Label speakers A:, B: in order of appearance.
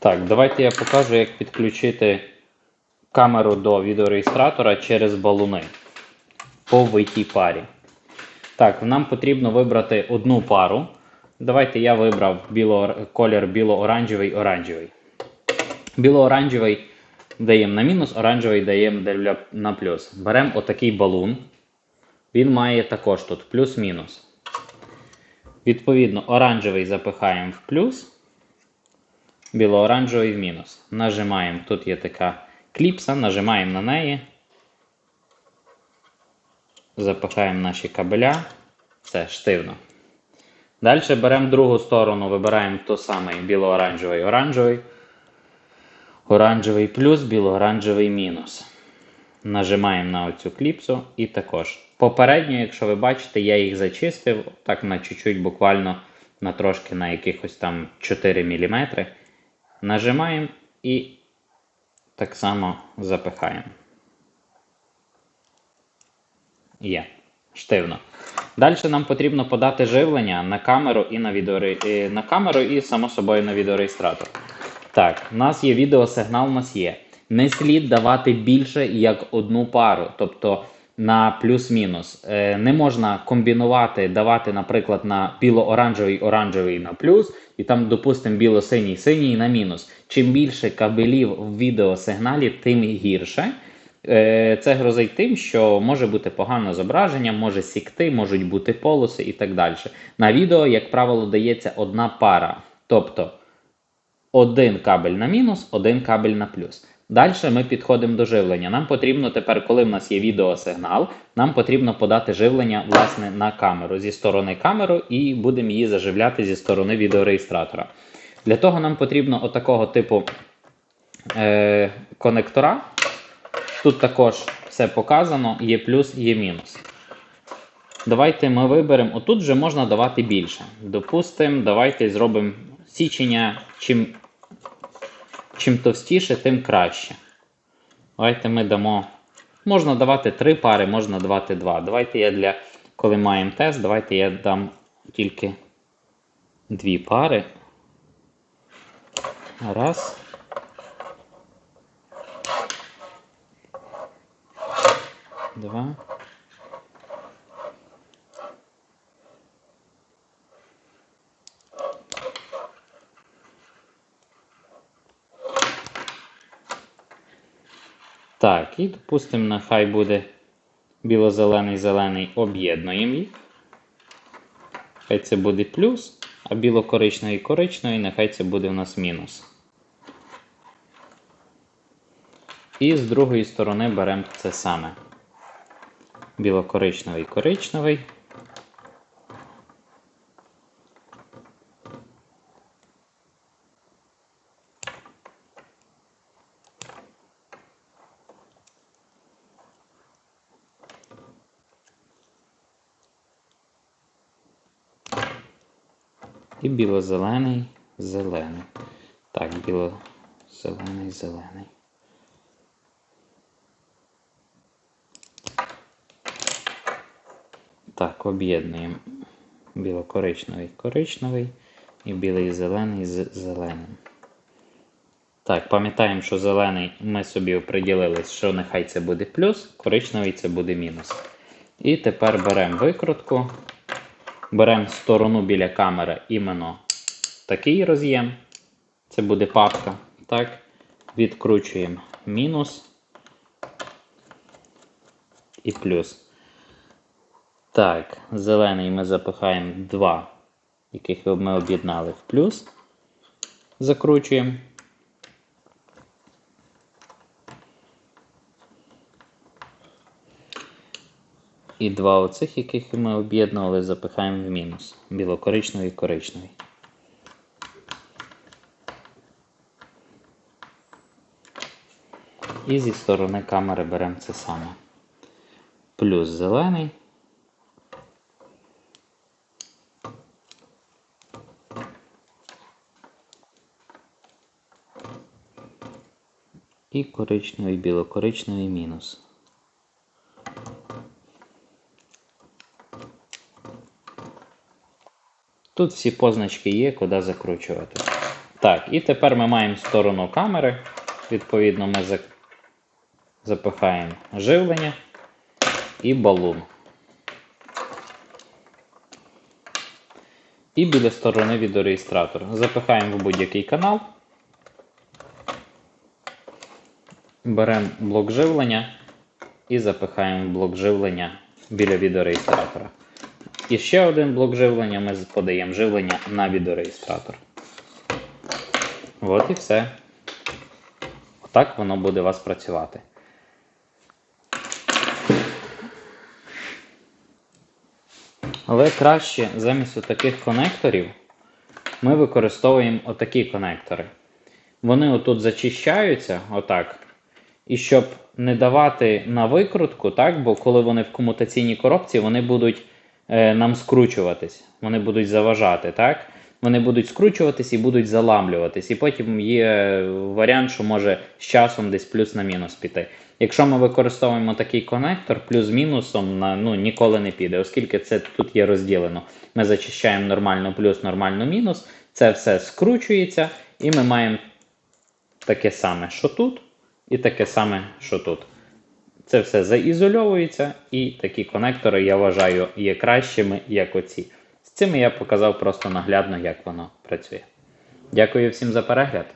A: Так, давайте я покажу, як підключити камеру до відеореєстратора через балуни по витій парі. Так, нам потрібно вибрати одну пару. Давайте я вибрав біло, колір біло-оранжевий оранжевий. Біло-оранжевий даємо на мінус, оранжевий даємо на плюс. Беремо отакий балун. Він має також тут плюс-мінус. Відповідно, оранжевий запихаємо в плюс, біло-оранжевий в мінус. Нажимаємо, тут є така кліпса, нажимаємо на неї. Запихаємо наші кабеля. Все, штивно. Далі беремо другу сторону, вибираємо то саме біло-оранжевий, оранжевий. Оранжевий плюс, біло-оранжевий мінус. Нажимаємо на оцю кліпсу і також. Попередньо, якщо ви бачите, я їх зачистив так на чуть-чуть, буквально на трошки на якихось там 4 мм. Нажимаємо і так само запихаємо. Є. Штивно. Далі нам потрібно подати живлення на камеру і на відеоре... е, на камеру і, само собою, на відеореєстратор. Так, у нас є відеосигнал, у нас є. Не слід давати більше як одну пару, тобто на плюс-мінус. Е, не можна комбінувати, давати, наприклад, на біло-оранжевий, оранжевий на плюс, і там, допустимо, біло-синій, синій на мінус. Чим більше кабелів в відеосигналі, тим гірше. Е, Це грозить тим, що може бути погане зображення, може сікти, можуть бути полоси і так далі. На відео, як правило, дається одна пара. Тобто один кабель на мінус, один кабель на плюс. Далі ми підходимо до живлення. Нам потрібно тепер, коли в нас є відеосигнал, нам потрібно подати живлення власне на камеру зі сторони камеру і будемо її заживляти зі сторони відеореєстратора. Для того нам потрібно отакого типу е, конектора. Тут також все показано, є плюс, є мінус. Давайте ми виберемо. Отут вже можна давати більше. Допустимо, давайте зробимо січення. Чим, чим товстіше, тим краще. Давайте ми дамо. Можна давати три пари, можна давати два. Давайте я для. Коли маємо тест, давайте я дам тільки дві пари. Раз. Два. Так, і допустимо, нехай буде біло-зелений, зелений, об'єднуємо їх. Хай це буде плюс, а біло-коричневий, коричневий, нехай це буде у нас мінус. І з другої сторони беремо це саме. Біло-коричневий, коричневий. І біло-зелений, зелений. Так, біло-зелений, зелений. Так, об'єднуємо біло-коричневий, коричневий і білий зелений з зеленим. Так, пам'ятаємо, що зелений ми собі оприділили, що нехай це буде плюс, коричневий це буде мінус. І тепер беремо викрутку, беремо сторону біля камери іменно такий роз'єм. Це буде папка. Так, відкручуємо мінус і плюс. Так, зелений ми запихаємо два, яких ми об'єднали в плюс. Закручуємо. І два оцих, яких ми об'єднували, запихаємо в мінус. Біло-коричневий і коричневий. І зі сторони камери беремо це саме. Плюс зелений. І коричневий, біло-коричневий мінус. Тут всі позначки є, куди закручувати. Так, і тепер ми маємо сторону камери. Відповідно, ми запихаємо живлення і балун. І біля сторони відеореєстратора. Запихаємо в будь-який канал. Беремо блок живлення і запихаємо блок живлення біля відеореєстратора. І ще один блок живлення ми подаємо живлення на відеореєстратор. От і все. Отак воно буде у вас працювати. Але краще замість таких конекторів ми використовуємо отакі конектори. Вони отут зачищаються, отак. І щоб не давати на викрутку, так, бо коли вони в комутаційній коробці, вони будуть нам скручуватись, вони будуть заважати, так? Вони будуть скручуватись і будуть заламлюватись. І потім є варіант, що може з часом десь плюс на мінус піти. Якщо ми використовуємо такий конектор, плюс-мінусом на, ну, ніколи не піде, оскільки це тут є розділено. Ми зачищаємо нормально плюс, нормально мінус, це все скручується, і ми маємо таке саме, що тут, і таке саме, що тут. Це все заізольовується, і такі конектори, я вважаю, є кращими, як оці. З цим я показав просто наглядно, як воно працює. Дякую всім за перегляд.